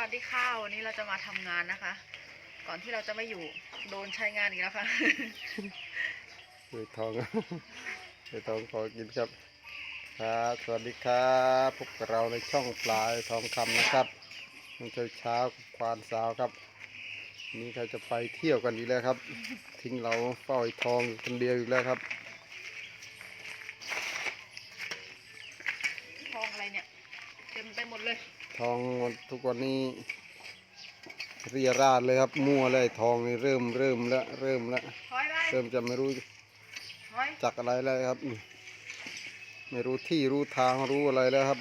วัสดีค่ะวันนี้เราจะมาทำงานนะคะ ก่อนที่เราจะไม่อยู่โดนใช้งานอีกแล้วค่ะเฮ้ยทองเฮ้ยทองขอกินครับครับสวัสดีครับพบกับเราในช่องปลายทองคำนะครับมันเช้าเช้าควานสาวครับนนี้เขาจะไปเที่ยวกันอีกแล้วครับ ทิ้งเราเฝ้าไอ้ทองคนเดียวอีกแล้วครับ ทองอะไรเนี่ยเต็มไปหมดเลย ทองทุกวันนี้เรียราดเลยครับมั่วเลยไอ้ทองนี่เริ่มเริ่มแล้วเริ่มแล้วถอยไปเริ่มจะไม่รู้ถอยจักอะไรแล้วครับนี่ไม่รู้ที่รู้ทางรู้อะไรแล้วครับ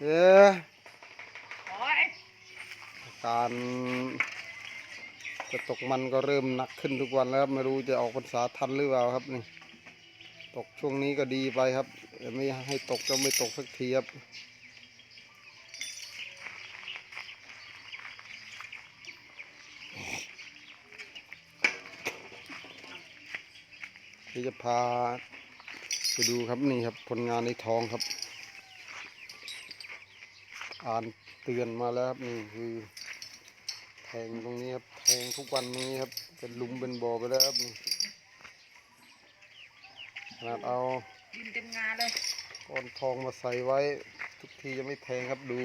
เอ๊ะถอยการจะตกมันก็เริ่มหนักขึ้นทุกวันแล้วครับไม่รู้จะออกพรรษาทันหรือเปล่าครับนี่ตกช่วงนี้ก็ดีไปครับแต่ไม่ให้ตกก็ไม่ตกสักทีครับ ที่จะพาไปดูครับนี่ครับผลงานในท้องครับ อ่านเตือนมาแล้วครับนี่คือแทงตรงนี้ครับแทงทุกวันนี้ครับเป็นหลุมเป็นบ่อไปแล้วครับนี่ขนาดเอาดินเต็มงาเลยก้อนทองมาใส่ไว้ ทุกทีจะไม่แทงครับดู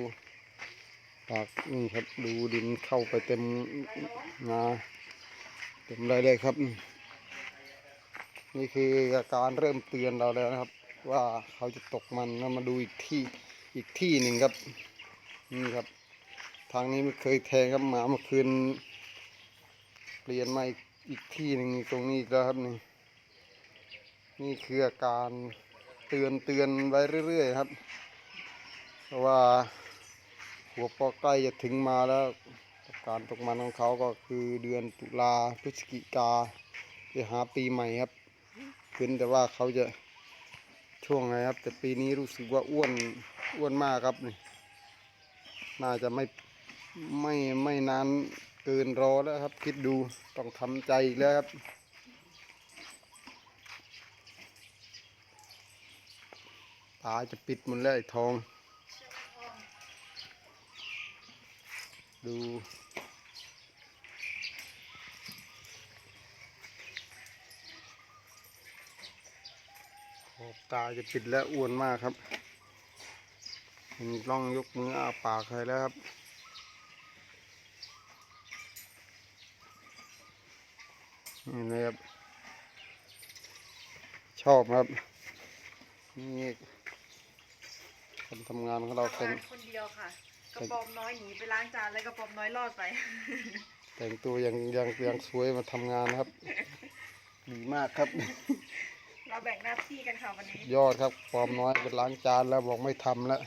ปากนี่ครับดูดินเข้าไปเต็มงาเต็มไรเลยครับนี่ นี่คืออาการเริ่มเตือนเราแล้วนะครับ ว่าเขาจะตกมันแล้วมาดูอีกที่อีกที่หนึ่งครับ นี่ครับ ทางนี้ไม่เคยแทงครับหมาเมื่อคืนเปลี่ยนมาอีกอีกที่หนึ่งตรงนี้แล้วครับนี่นี่คืออาการเตือนเตือนไว้เรื่อยๆครับ เพราะว่าหัวปอใกล้จะถึงมาแล้ว การตกมันของเขาก็คือเดือนตุลาพฤศจิกาจะหาปีใหม่ครับ เว้นแต่ว่าเขาจะช่วงไหนครับ แต่ปีนี้รู้สึกว่าอ้วนอ้วนมากครับนี่น่าจะไม่ไม่ไม่นานเกินรอแล้วครับ คิดดูต้องทำใจอีกแล้วครับตาจะปิดหมดแล้วไอ้ทอง ดู อบตาจะปิดแล้วอ้วนมากครับเห็นกล้องยกมืออาปากใครแล้วครับ นี่นะครับ ชอบครับ นี่คนทำงานของเราทำแต่งงานคนเดียวค่ะ กระปอมน้อยหนีไปล้างจานแล้วกระปอมน้อยรอดไป แต่งตัวยังยังยังสวยมาทำงานนะครับ ดีมากครับ เราแบ่งหน้าที่กันค่ะวันนี้ยอดครับความน้อยเป็นล้างจานแล้วบอกไม่ทำแล้ว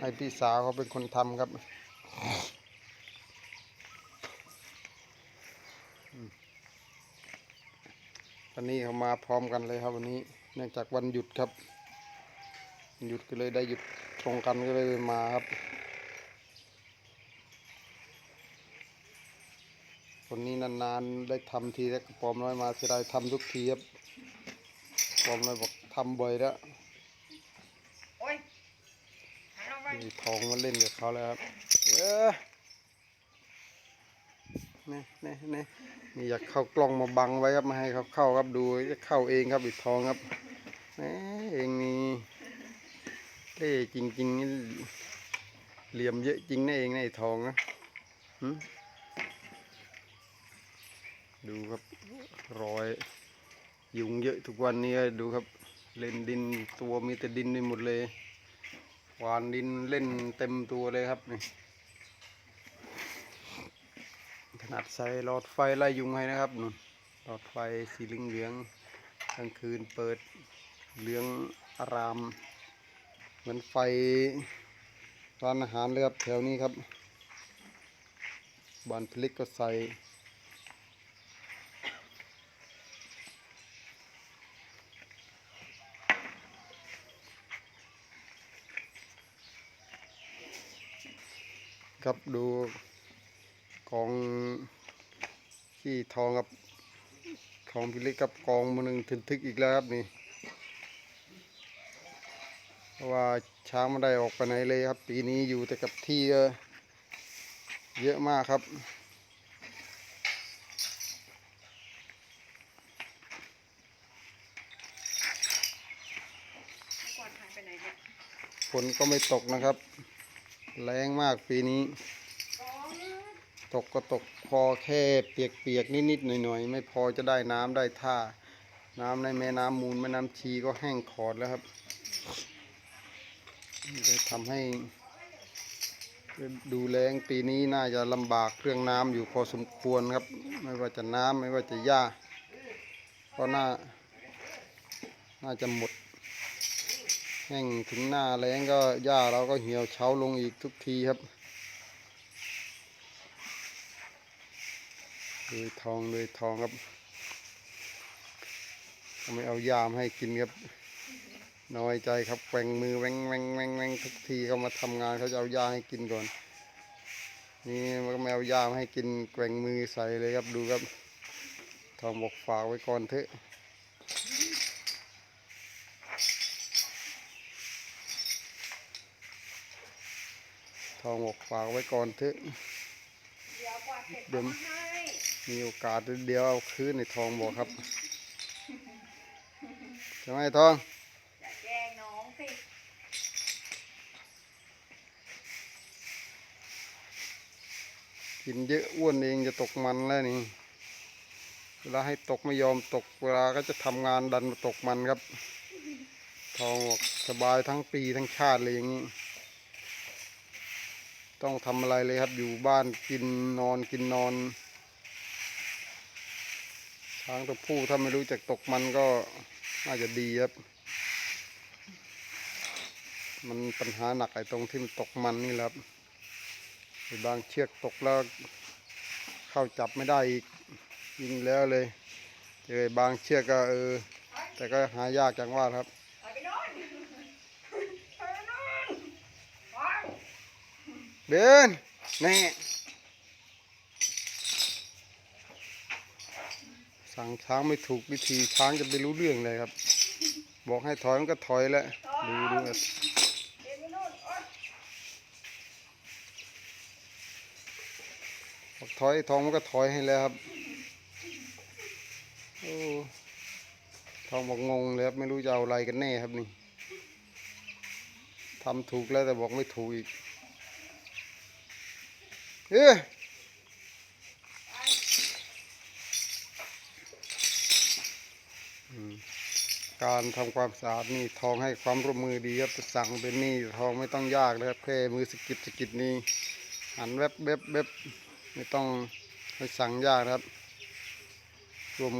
ให้พี่สาวเขาเป็นคนทำครับอืมวันนี้เขามาพร้อมกันเลยครับวันนี้ เนื่องจากวันหยุดครับ หยุดก็เลยได้หยุดตรงกันก็เลยมาครับคนนี้นานๆได้ทำทีแล้วกระปอมน้อยมาเสียดายทำทุกทีครับ กระปอมน้อยบอกทำบ่อยแล้วโอ้ยหายลงไปมีทองมาเล่นกับเขาแล้วครับเออนี่นี่นี่นี่อยากเข้ากล้องมาบังไว้ครับไม่ให้เขาเข้าครับดูจะเข้าเองครับอีกทองครับแหมเองนี่เล่จริงๆนี่เหลี่ยมเยอะจริงนะเองนะไอ้ทองนะหึดูครับรอย ยุงเยอะทุกวันนี้ดูครับ เล่นดินตัวมีแต่ดินไปหมดเลยหวานดินเล่นเต็มตัวเลยครับนี่ขนาดใส่หลอดไฟไล่ยุงให้นะครับนู่นหลอดไฟสีเหลืองเหลืองกลางคืนเปิดเหลืองอาราม เหมือนไฟร้านอาหารเลยครับแถวนี้ครับบานพลิกก็ใส่ ครับดูกองขี้ทองครับของพิลิกกับกองมือหนึ่งถึนทึกอีกแล้วครับนี่เพราะว่าใช้ช้างไม่ได้ออกไปไหนเลยครับ ปีนี้อยู่แต่กับที่เออเยอะมากครับกวาดหายไปไหนเนี่ยฝนก็ไม่ตกนะครับ แรงมากปีนี้ ตกก็ตกพอแค่เปียกๆนิดๆหน่อยๆ ไม่พอจะได้น้ำได้ท่า น้ำในแม่น้ำมูลแม่น้ำชีก็แห้งขอดแล้วครับเลยทำให้ดูแรงปีนี้น่าจะลำบากเครื่องน้ำอยู่พอสมควรครับ ไม่ว่าจะน้ำไม่ว่าจะหญ้าก็น่าน่าจะหมด แห้งถึงหน้าแล้งก็หญ้าเราก็เหี่ยวเฉาลงอีกทุกทีครับเลยทองเลยทองครับก็ไมเอายามให้กินครับน้อยใจครับแกว่งมือแวงแวงแวงแวงทุกทีเขามาทำงานเขาจะเอายาให้กินก่อน นี่มันก็ไม่เอายามาให้กินแกว่งมือใส่เลยครับดูครับทองบอกฝากไว้ก่อนเถอะ ทองบอกฝากไว้ก่อนเถอะเดี๋ยวกวาดเสร็จเดี๋ยวเอามาให้มีโอกาสเดียวเอาคืนในทองบอกครับใช่ไหมทองอย่าแกล้งน้องสิกินเยอะอ้วนเองจะตกมันแล้วนี่เวลาให้ตกไม่ยอมตกเวลาก็จะทำงานดันมาตกมันครับ ทองบอกสบายทั้งปีทั้งชาติเลยอย่างนี้ ต้องทำอะไรเลยครับอยู่บ้านกินนอนกินนอน ช้างตัวผู้ถ้าไม่รู้จักตกมันก็น่าจะดีครับ มันปัญหาหนักไอ้ตรงที่มันตกมันนี่แหละครับบางเชือกตกแล้วเข้าจับไม่ได้อีกยิงแล้วเลยเจอไอ้บางเชือกก็เออแต่ก็หายากจังว่าครับ ไปไปนอนไปนอนไป เบนแน่สั่งช้างไม่ถูกวิธีช้างจะไปรู้เรื่องเลยครับ บอกให้ถอยมันก็ถอยแล้วดูดูครับเดี๋ยวไปนอนโอ๊ยบอกถอยทองมันก็ถอยให้แล้วครับโอ้ทองบอกงงเลยครับไม่รู้จะเอาอะไรกันแน่ครับนี่ทำถูกแล้วแต่บอกไม่ถูกอีก เออการทำความสะอาดนี่ทองให้ความร่วมมือดีครับสั่งเป็นนี่ทองไม่ต้องยากเลยครับแค่มือสกิดสกิดนี่หันแวบแวบแวบไม่ต้องไปสั่งยากนะครับรวม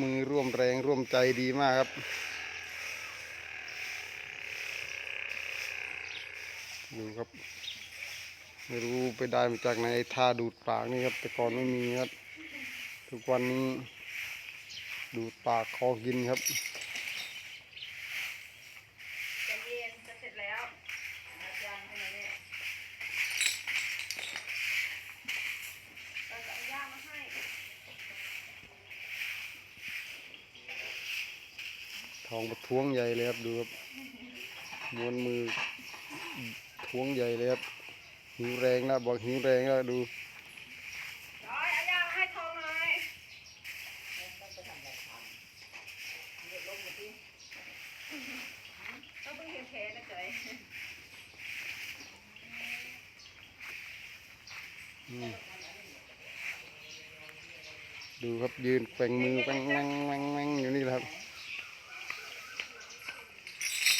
มือร่วมแรงร่วมใจดีมากครับดูครับ ไม่รู้ไปได้มาจากไหนท่าดูดปากนี่ครับ แต่ก่อนไม่มีครับ ทุกวันนี้ ดูดปากคอกินครับใจเย็นจะเสร็จแล้วอาจารย์ไปไหนเนี่ยเราจะเอาย่ามาให้ทองประท้วงใหญ่เลยครับดูครับม้วนมือท้วงใหญ่เลยครับ หิวแรงแล้วบอกหิวแรงแล้วดูจอยเอาย่ามาให้ทองหน่อยต้องเพิ่งเห็นแผลนะจอยอืมดูครับยืนแกว่งมือแกว่งแว่งแว่งแว่งอยู่นี่แหละครับ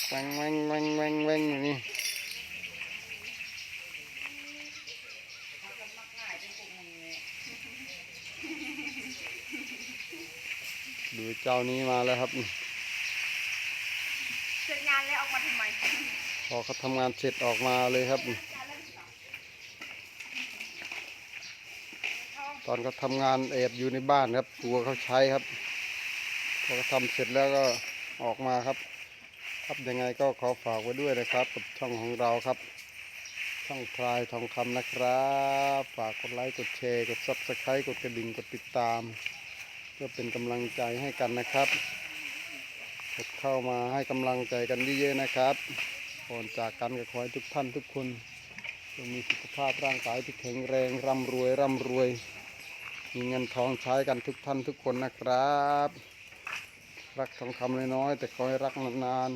แกว่งแว่งแว่งแว่งแว่งอยู่นี่ ดูเจ้านี้มาแล้วครับเสร็จงานแล้วออกมาทำไมพอเขาทำงานเสร็จออกมาเลยครับ ตอนเขาทำงานแอบอยู่ในบ้านครับกลัวเขาใช้ครับพอเขาทำเสร็จแล้วก็ออกมาครับ ครับยังไงก็ขอฝากไว้ด้วยนะครับกับช่องของเราครับช่องพลายทองคำนะครับ ฝากกดไลค์กดแชร์กดซับสไครต์กดกระดิ่งกดติดตาม เพื่อเป็นกำลังใจให้กันนะครับกเข้ามาให้กำลังใจกันเยอะๆนะครับก่อนจากกันก็ขอให้ทุกท่านทุกคนจงมีสุขภาพร่างกายที่แข็งแรงร่ำรวยร่ำรวย มีเงินทองใช้กันทุกท่านทุกคนนะครับ รักทองคำน้อยๆแต่ขอให้รักนาน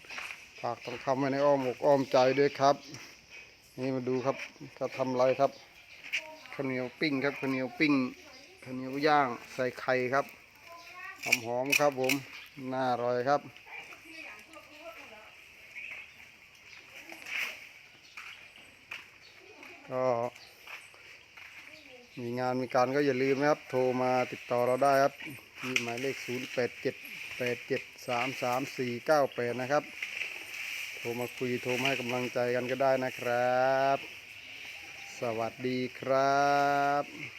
ๆฝากทองคำไว้ในอ้อมอกอ้อมใจด้วยครับ นี่มาดูครับเขาทำอะไรครับข้าวเหนียวปิ้งครับข้าวเหนียวปิ้ง ข้าวเหนียวย่างใส่ไข่ครับหอมหอมๆครับผมน่าอร่อยครับก็มีงานมีการก็อย่าลืมนะครับ โทรมาติดต่อเราได้ครับที่หมายเลข 0 8 7 8 7 3 3 4 9 8 นะครับ โทรมาคุย โทรมาให้กำลังใจกันก็ได้นะครับ สวัสดีครับ